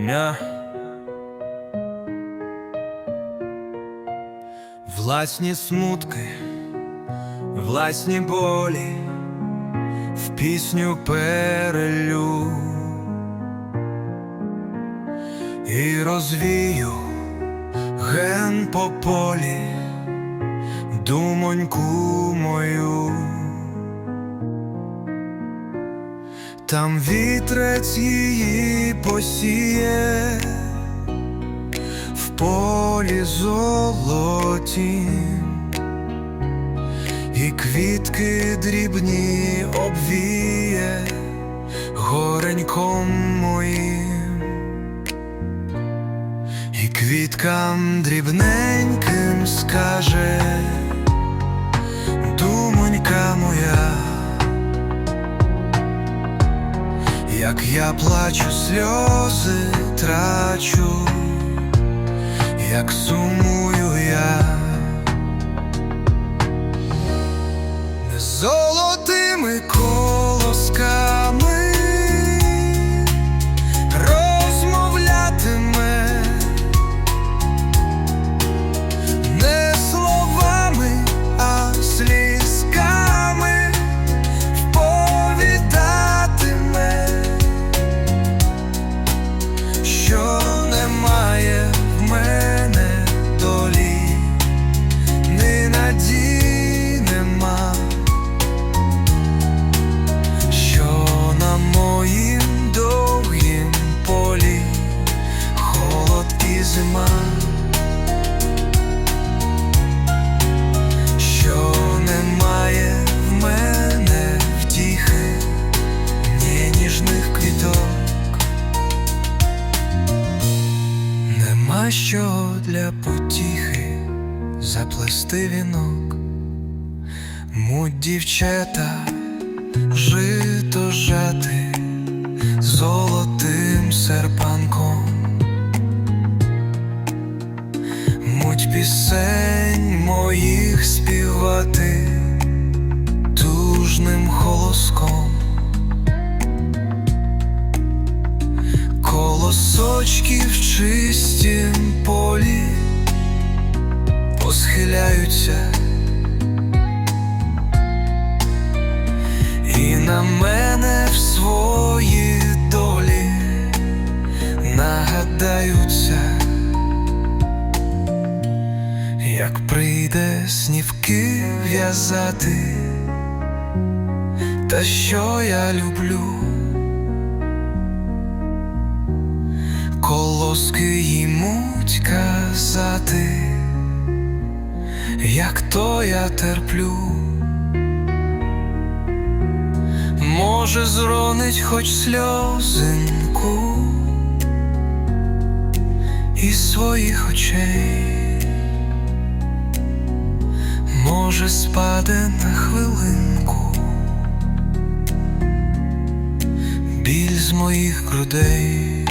Yeah. Власні смутки, власні болі, в пісню перелю і розвію ген по полі, думоньку мою. Там вітрець її посіє в полі золотім, і квітки дрібні обвіє гореньком моїм, і квіткам дрібненьким Як я плачу, сльози трачу, як сумую я, Що для потіхи заплести вінок, муть дівчата жито жати золотим серпанком, муть пісень моїх співати тужним голоском. Колосочки в чистім полі посхиляються, і на мене в свої долі нагадаються, як прийде снівки в'язати, та що я люблю. Колоски ймуть казати, як то я терплю, може, зронить хоч сльозинку із своїх очей, може, спаде на хвилинку біль з моїх грудей.